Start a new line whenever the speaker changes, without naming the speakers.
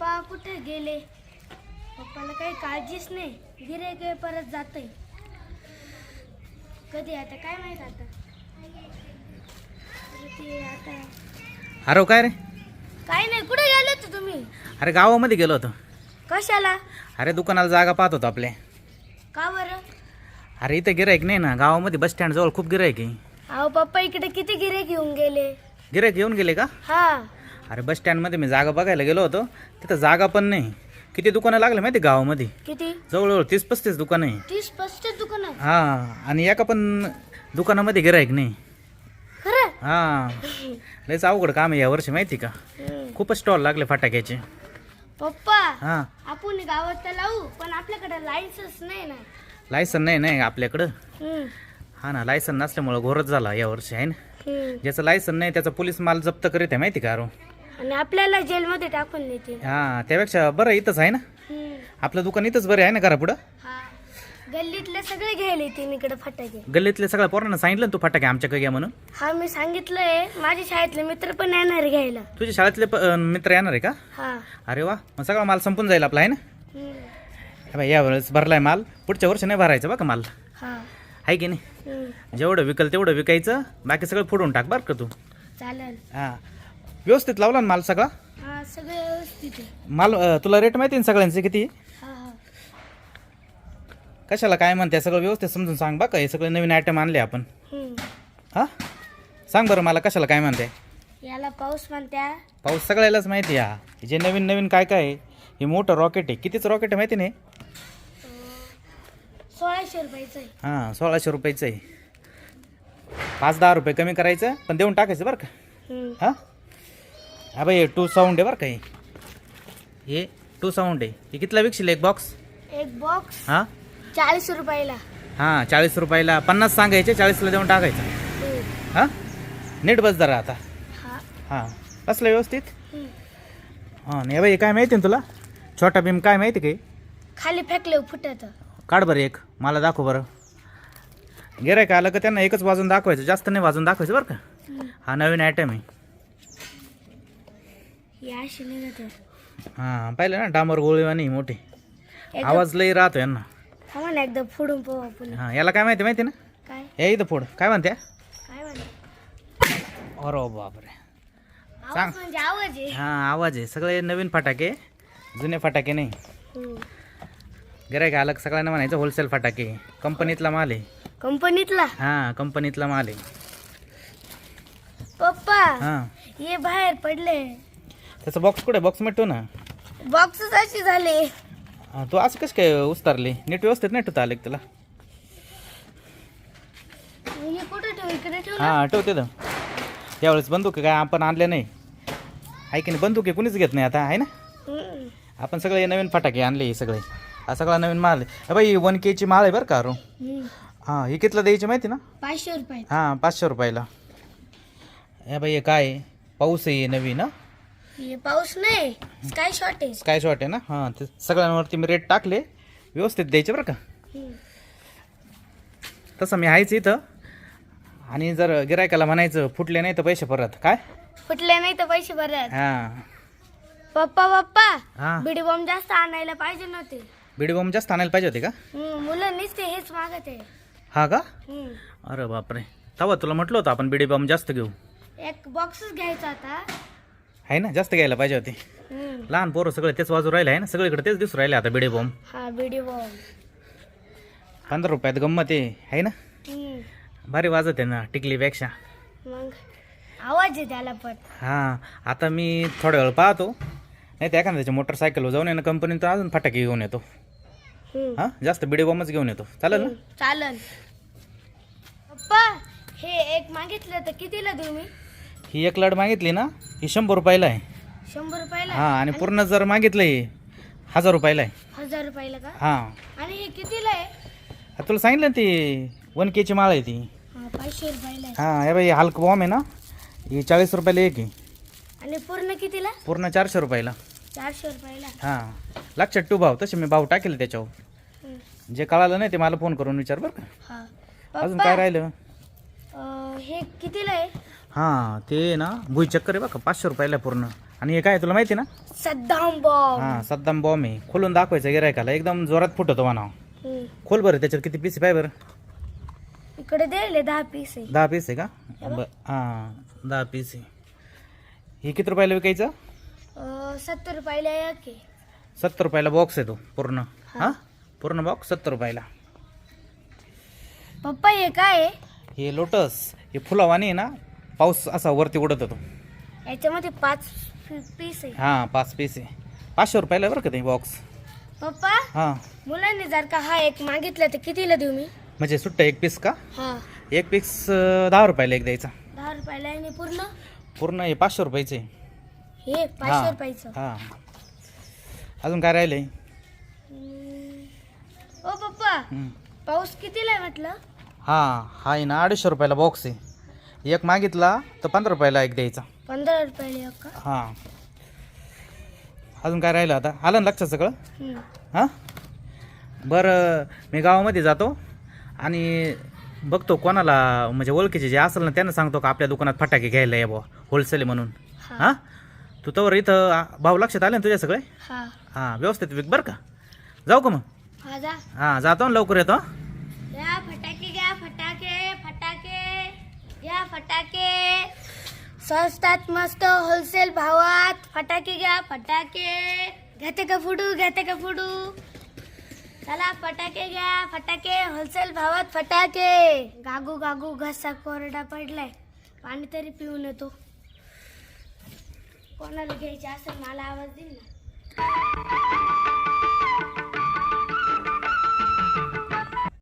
पप्पा कुठे गेले? पप्पाला काही काळजीच नाही. गिरे काय परत जाते कधी आता? काय माहीत आता? ते आता
काय रे?
काय नाही कुठे गेले होते तुम्ही?
अरे गावामध्ये गेलो होतो.
कशाला?
अरे दुकानाला जागा पाहत होतो आपल्या
का बरं?
अरे इथं गिरायक नाही ना गावामध्ये बस स्टँड जवळ खूप गिरायक आहे.
अहो पप्पा इकडे किती गिरे घेऊन गेले?
गिरायक येऊन गेले का?
हा.
अरे बस स्टँडमध्ये मी जागा बघायला गेलो होतो. तिथं जागा पण नाही. किती दुकानं लागले माहिती गावामध्ये?
किती?
जवळजवळ तीस पस्तीस दुकानं आहे.
तीस पस्तीस दुकान?
हा आणि एका पण दुकानामध्ये गिरायक नाही.
खरं?
हा. लयच अवघड काम आहे यावर्षी माहिती का. खूपच स्टॉल लागले फटाक्याचे.
पप्पा
हा.
आपण गावात तर लावू पण आपल्याकडे लायसन्स नाही ना.
लायसन नाही नाही आपल्याकडं.
हम्म.
हा ना लायसन नसल्यामुळं घोरच झाला यावर्षी आहे ना?
हम्म.
ज्याचं लायसन नाही त्याचा पोलीस माल जप्त करीत आहे माहिती का अरो
आणि आपल्याला जेलमध्ये टाकून देते.
हा त्यापेक्षा बरं इथंच आहे ना. आपलं दुकान इथंच बरं आहे ना घरा पुढं
हा. गल्लीतले सगळे घ्यायला येते इकडे फटाके.
गल्लीतल्या सगळ्या पोरांना सांगितलं ना तू फटाके आमच्याकडे घ्या म्हणून?
हा मी सांगितलंय. माझ्या शाळेतले मित्र पण येणार घ्यायला.
तुझ्या शाळेतले प- अं, मित्र येणार आहे का?
हा.
अरे वा मग सगळा माल संपून जाईल आपला आहे ना?
हम्म.
हे बाई यावेळेस भरलाय माल. पुढच्या वर्षी नाही भरायचं बघा माल?
हा.
आहे की नाही?
हम्म.
जेवढं विकल तेवढं विकायचं. बाकी सगळं फोडून टाक बरं का तू?
चालेल.
हां. व्यवस्थित लावला ना माल सगळा?
हा सगळे व्यवस्थित आहे.
माल अं, तुला रेट माहिती ना सगळ्यांचे किती?
हा हा.
कशाला काय म्हणते सगळं व्यवस्थित समजून सांग बा का हे सगळे नवीन आयटम आणले आपण.
हम्म.
हां? सांग बरं मला कशाला काय म्हणते?
याला पाऊस म्हणत्या.
पाऊस सगळ्यालाच माहिती आहे हा. जे नवीन नवीन काय काय आहे हे मोठं रॉकेट आहे. कितीच रॉकेट आहे माहिती नाही?
सोळाशे रुपयाचं आहे.
हां सोळाशे रुपयाचं आहे. पाच दहा रुपये कमी करायचं पण देऊन टाकायचं बरं का.
हम्म.
हां? हा बाई टू साऊंड आहे बरं का हे. हे टू साऊंड आहे. हे कितला विकशील एक बॉक्स
एक बॉक्स
हां?
चाळीस रुपयाला.
हां चाळीस रुपयाला. पन्नास सांगायचे चाळीसला देऊन टाकायचं. हां? नीट बस जरा आता.
हा.
हां. बसलं व्यवस्थित?
हम्म.
हां नाही बाई काय माहिती ना तुला? छोटा भीम काय माहिती काही
खाली फेकले फुटत.
काढ बरं एक. मला दाखव बरं. गिरायक आलं का त्यांना एकच वाजून दाखवायचं. जास्त नाही वाजून दाखवायचं बरं का? हा नवीन आयटम आहे. हां पाहिलं ना डांबर गोळीवानी मोठी. आवाज लई राहतो यांना.
ना एकदा फोडून पाहू आपण.
हां याला काय माहिती माहिती ना?
काय?
हे इथं फोड. काय म्हणते
काय म्हणते?
अरे बापरे.
आवाज म्हणजे आवाज आहे.
हां आवाज आहे. सगळे नवीन फटाके जुने फटाके नाही.
हम्म.
गिरायक आलं सगळ्यांना म्हणायचं होलसेल फटाके. कंपनीतला माल आहे.
कंपनीतला?
हां कंपनीतला माल आहे.
पप्पा
हां.
ये बाहेर पडले
त्याचं बॉक्स कुठे? बॉक्स मिटतो ना.
बॉक्सच अशी झाले.
हां तू असं कसं काय उस्तारली? नीट व्यवस्थित नाही ठेवता आलं तुला?
हे कुठे ठेवू? इकडे ठेवू ना.
हां ठेवते यावेळेस बंदूक काय? आपण आणले नाही. आहे की नाही? बंदूक आहे कुणीच घेत नाही आता आहे ना?
हम्म.
आपण सगळे नवीन फटाके आणले हे सगळे. हा सगळा नवीन माल आहे. बाई वन केची माळ आहे बरं का रो
हम्म.
हां हे कितलं द्यायची माहिती ना?
पाचशे रुपये
हां पाचशे रुपयाला. हे बाई हे काय? आहे? पाऊस आहे हे नवीन हां?
हे पाऊस नाही स्काय शॉट आहे.
स्काय शॉट आहे ना? हां ते सगळ्यांवरती मी रेट टाकले. व्यवस्थित द्यायचे बरं का. तसं मी आहेच इथं. आणि जर गिरायकाला म्हणायचं फुटले नाही तर पैसे परत काय?
फुटले नाही तर पैसे भरत.
हां.
पप्पा पप्पा
हां.
बिडी बॉम्ब जास्त आणायला पाहिजे नव्हते.
बिडी बॉम्ब जास्त आणायला पाहिजे होते का?
हम्म, मुलं नुसते हेच मागत आहे.
हा का?
हम्म.
अरे बापरे. तवा तुला म्हटलं होतं आपण बिडी बॉम्ब जास्त घेऊ.
एक बॉक्सच घ्यायचा आता
आहे ना? जास्त घ्यायला पाहिजे होते. लहान पोरं सगळे तेच वाजू राहिले आहे ना? सगळीकडे तेच दिसू राहिले आता बिडी बॉम्ब
हा
पंधरा रुपयात गंमत आहे आहे ना. भारी वाजत आहे ना टिकलीपेक्षा.
मग? आवाज आहे त्याला पण.
हां आता मी थोड्या वेळ पाहतो. नाही तर एखाद्या त्याच्या मोटरसायकलवर जाऊन येणं कंपनीत अजून फटाके घेऊन येतो.
हम्म.
हां जास्त बिडी बॉम्बच घेऊन येतो. चालेल ना?
चालन पप्पा हे एक मागितलं तर कितीला देऊ मी?
ही एक लाड मागितली ना ही शंभर रुपयाला आहे.
शंभर रुपयाला?
हां आणि पूर्ण जर मागितलं ही हजार रुपयाला आहे.
हजार रुपयाला का?
हां.
आणि हे कितीला आहे?
आता तुला सांगितलं ना ती वन केची माळ आहे ती.
हा पाचशे रुपयाला आहे.
हां हे बाई हलक बॉम्ब आहे ना ही चाळीस रुपयाला एक आहे.
आणि पूर्ण कितीला?
पूर्ण चारशे रुपयाला.
चारशे रुपयाला.
हां. लक्षात ठेव भाव तसे मी भाव टाकेल त्याच्यावर. जे कळालं नाही ते मला फोन करून विचार बरं का.
हा.
अजून
पप्पा
काय राहिलं?
हे कितीला आहे?
हां ते ना भुई चक्कर आहे बघा पाचशे रुपयाला आहे पूर्ण. आणि हे काय आहे तुला माहिती आहे ना?
सद्दाम बॉम्ब
हां सद्दाम बॉम्ब आहे. खोलून दाखवायचं गिरायकाला एकदम जोरात फुटतो म्हणा
हम्म.
खोल बरं त्याच्यावर किती पीस पाय बरं?
इकडे दिले दहा पीस आहे.
दहा पीस आहे का? ब हां दहा पीस आहे. हे किती रुपयाला विकायचं?
अं, सत्तर रुपयाला एक आहे.
सत्तर रुपयाला बॉक्स आहे तो पूर्ण. हां. पूर्ण बॉक्स सत्तर रुपयाला.
पप्पा हे काय आहे?
हे लोटस हे फुलावानी आहे ना पाऊस असा वरती उडत होतो.
याच्यामध्ये पाच पीस आहे.
हां पाच पीस आहे. पाचशे रुपयाला आहे बरं का ते बॉक्स
पप्पा
हां.
मुलांनी जर का हा एक मागितला तर कितीला देऊ मी?
म्हणजे सुट्टा एक पीस का?
हा.
एक पीस दहा रुपयाला एक द्यायचा.
दहा रुपयाला आणि पूर्ण?
पूर्ण हे पाचशे रुपयाचे. आहे.
हे पाचशे रुपयाचं.
हां. अजून काय राहिलंय?
हम्म. ओ पप्पा
हं.
पाऊस कितीला आहे म्हटलं?
हां हा आहे ना अडीचशे रुपयाला बॉक्स आहे. एक मागितला तर पंधरा रुपयाला एक द्यायचा.
पंधरा रुपयाला एक का?
हां. अजून काय राहिलं आता? आलं ना लक्षात सगळं?
हम्म.
हां? बरं मी गावामध्ये जातो आणि बघतो कोणाला म्हणजे ओळखीचे जे असेल ना त्यांना सांगतो का आपल्या दुकानात फटाके घ्यायला या बुवा होलसेल म्हणून.
हा.
हां? तू तर इथं आ, भाऊ लक्षात आले ना तुझ्या सगळे?
हा.
हां व्यवस्थित विक बरं का. जाऊ का मग?
हा जा.
हां जातो ना लवकर येतो हं?
फटाके. स्वस्तात मस्त होलसेल भावात. फटाके घ्या फटाके. घेते का फुडू घेते का फुडू? चला फटाके घ्या फटाके. होलसेल भावात फटाके. गागू गागू घसा कोरडा पडलाय. पाणी तरी पिऊन येतो. कोणाला घ्यायचे असेल मला आवाज देईल ना.